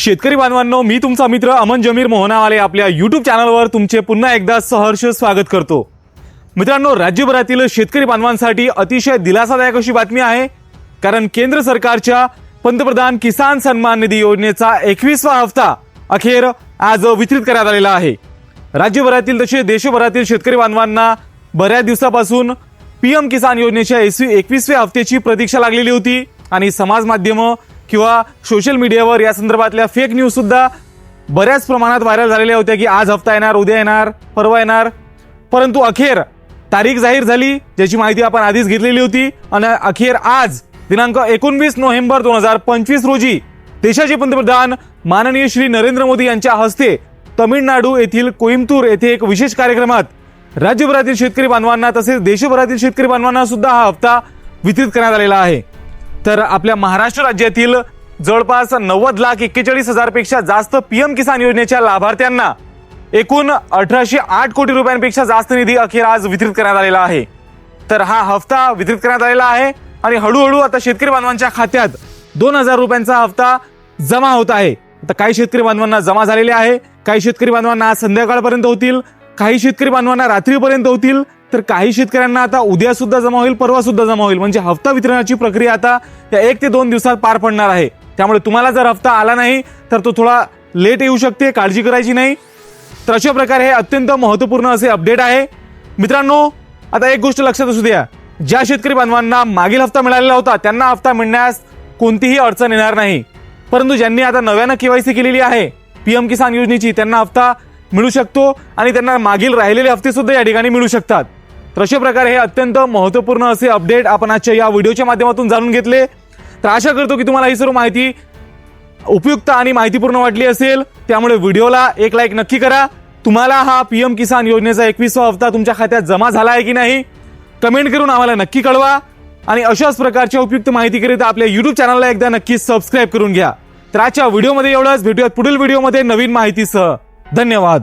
शेतकरी बांधवांनो मी तुमचा मित्र अमन जमीर मोहनावाले आपल्या यूट्यूब चॅनलवर तुमचे पुन्हा एकदा सहर्ष स्वागत करतो. मित्रांनो राज्यभरातील शेतकरी बांधवांसाठी अतिशय दिलासादायक अशी बातमी आहे. कारण केंद्र सरकारच्या पंतप्रधान किसान सन्मान निधी योजनेचा एकवीसवा हप्ता अखेर आज वितरित करण्यात आलेला आहे. राज्यभरातील तसे देशभरातील शेतकरी बांधवांना बऱ्याच दिवसापासून पी एम किसान योजनेच्या एसवी एकवीसव्या हप्त्याची प्रतीक्षा लागलेली होती आणि समाज माध्यमं किंवा सोशल मीडियावर या संदर्भातल्या फेक न्यूज सुद्धा बऱ्याच प्रमाणात व्हायरल झालेल्या होत्या की आज हप्ता येणार उद्या येणार परवा येणार. परंतु अखेर तारीख जाहीर झाली ज्याची माहिती आपण आधीच घेतलेली होती. आणि अखेर आज दिनांक एकोणवीस नोव्हेंबर दोन हजार पंचवीस रोजी देशाचे पंतप्रधान माननीय श्री नरेंद्र मोदी यांच्या हस्ते तमिळनाडू येथील कोइंबतूर येथे एक विशेष कार्यक्रमात राज्यभरातील शेतकरी बांधवांना तसेच देशभरातील शेतकरी बांधवांना सुद्धा हा हप्ता वितरित करण्यात आलेला आहे. तर आपल्या महाराष्ट्र राज्यातील जवळपास नव्वद लाख एक्केचाळीस हजारपेक्षा जास्त पी एम किसान योजनेच्या लाभार्थ्यांना एकूण अठराशे आठ कोटी रुपयांपेक्षा जास्त निधी अखेर आज वितरित करण्यात आलेला आहे. तर हा हप्ता वितरित करण्यात आलेला आहे आणि हळूहळू आता शेतकरी बांधवांच्या खात्यात दोन हजार रुपयांचा हप्ता जमा होत आहे. आता काही शेतकरी बांधवांना जमा झालेले आहे काही शेतकरी बांधवांना आज संध्याकाळपर्यंत होतील काही शेतकरी बांधवांना रात्रीपर्यंत होतील तर काही शेतकऱ्यांना आता उद्या सुद्धा जमा होईल परवा सुद्धा जमा होईल. म्हणजे हप्ता वितरणाची प्रक्रिया आता त्या एक ते दोन दिवसात पार पडणार आहे. त्यामुळे तुम्हाला जर हप्ता आला नाही तर तो थोडा लेट येऊ शकते काळजी करायची नाही. तर अशा प्रकारे हे अत्यंत महत्त्वपूर्ण असे अपडेट आहे. मित्रांनो आता एक गोष्ट लक्षात असू द्या. ज्या शेतकरी बांधवांना मागील हप्ता मिळालेला होता त्यांना हप्ता मिळण्यास कोणतीही अडचण येणार नाही. परंतु ज्यांनी आता नव्यानं केवायसी केलेली आहे पी एम किसान योजनेची त्यांना हप्ता मिळू शकतो आणि त्यांना मागील राहिलेले हप्ते सुद्धा या ठिकाणी मिळू शकतात. तर अशा प्रकारे हे अत्यंत महत्त्वपूर्ण असे अपडेट आपण आजच्या या व्हिडिओच्या माध्यमातून जाणून घेतले. तर आशा करतो की तुम्हाला ही सर्व माहिती उपयुक्त आणि माहितीपूर्ण वाटली असेल. त्यामुळे व्हिडिओला एक लाईक नक्की करा. तुम्हाला हा पी एम किसान योजनेचा एकवीसवा हप्ता तुमच्या खात्यात जमा झाला आहे की नाही कमेंट करून आम्हाला नक्की कळवा. आणि अशाच प्रकारच्या उपयुक्त माहितीकरिता आपल्या यूट्यूब चॅनलला एकदा नक्की सबस्क्राईब करून घ्या. तर आजच्या व्हिडिओमध्ये एवढंच. भेटूयात पुढील व्हिडिओमध्ये नवीन माहितीसह. धन्यवाद.